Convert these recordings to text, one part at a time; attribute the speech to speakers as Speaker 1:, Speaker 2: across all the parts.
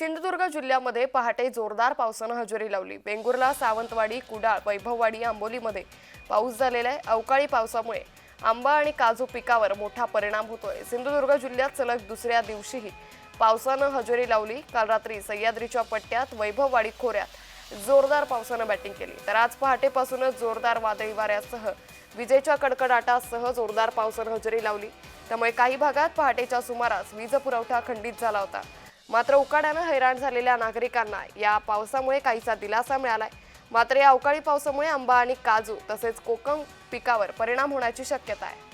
Speaker 1: सिंधुदुर्ग जिल्ह्यामध्ये पहाटे जोरदार पावसानं हजेरी लावली. वेंगुर्ला सावंतवाडी कुडाळ वैभववाडी आंबोलीमध्ये पाऊस झालेला आहे. अवकाळी पावसामुळे आंबा आणि काजू पिकावर मोठा परिणाम होतोय. सिंधुदुर्ग जिल्ह्यात सलग दुसऱ्या दिवशीही पावसानं हजेरी लावली. काल रात्री सह्याद्रीच्या पट्ट्यात वैभववाडी खोऱ्यात जोरदार पावसानं बॅटिंग केली. तर आज पहाटेपासूनच जोरदार वादळी वाऱ्यासह विजेच्या कडकडाटासह जोरदार पावसानं हजेरी लावली. त्यामुळे काही भागात पहाटेच्या सुमारास वीज पुरवठा खंडित झाला होता. मात्र उकाड्यानं हैराण झालेल्या नागरिकांना या पावसामुळे काहीसा दिलासा मिळालाय. मात्र या अवकाळी पावसामुळे आंबा आणि काजू तसेच कोकम पिकावर परिणाम होण्याची शक्यता आहे.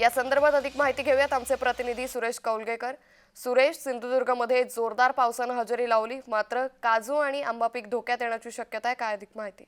Speaker 1: या संदर्भात अधिक माहिती घेऊयात आमचे प्रतिनिधी सुरेश कौलगेकर. सुरेश सिंधुदुर्गमध्ये जोरदार पावसानं हजेरी लावली. मात्र काजू आणि आंबा पीक धोक्यात येण्याची शक्यता आहे. काय अधिक माहिती?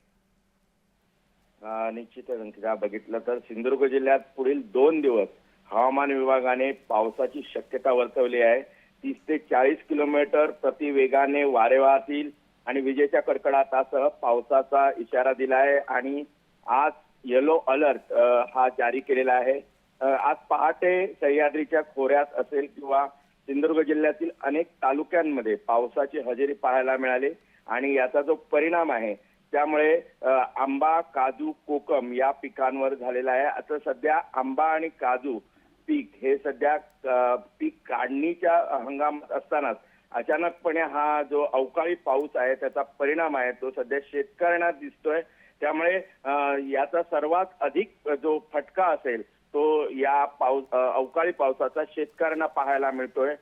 Speaker 2: निश्चितच. म्हणजे बघितलं तर सिंधुदुर्ग जिल्ह्यात पुढील दोन दिवस हवामान विभागाने पावसाची शक्यता वर्तवली आहे. तीस ते चाळीस किलोमीटर प्रति वेगाने वारे वाहतील आणि विजेच्या कडकडाटासह पावसाचा इशारा दिला आहे आणि आज येलो अलर्ट हा जारी केलेला आहे. आज पहाटे सह्याद्रीच्या खोऱ्यात असेल किंवा सिंधुदुर्ग जिल्ह्यातील अनेक तालुक्यांमध्ये पावसाची हजेरी पाहायला मिळाली आणि याचा जो परिणाम आहे त्यामुळे आंबा काजू कोकम या पिकांवर झालेला आहे. आता सध्या आंबा आणि काजू पीक हे सध्या पीक काढणीच्या हंगामात असतानाच अचानकपणे हा जो अवकाळी पाऊस आहे त्याचा परिणाम आहे तो सध्या शेतकऱ्यांना दिसतोय. त्यामुळे याचा सर्वात अधिक जो फटका असेल तो या पाऊस अवकाळी पावसाचा शेतकऱ्यांना पाहायला मिळतोय.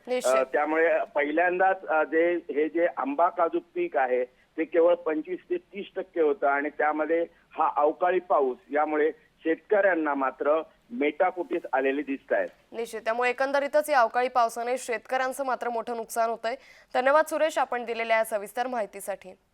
Speaker 2: त्यामुळे पहिल्यांदाच जे हे जे आंबा काजू पीक आहे ते केवळ पंचवीस ते तीस टक्के होतं आणि त्यामध्ये हा अवकाळी पाऊस यामुळे शेतकऱ्यांना मात्र मेटाकुटीस आलेले दिसत आहेत.
Speaker 1: निश्चित. त्यामुळे एकंदरीतच या अवकाळी पावसाने शेतकऱ्यांचं मात्र मोठं नुकसान होतंय. धन्यवाद सुरेश आपण दिलेल्या या सविस्तर माहितीसाठी.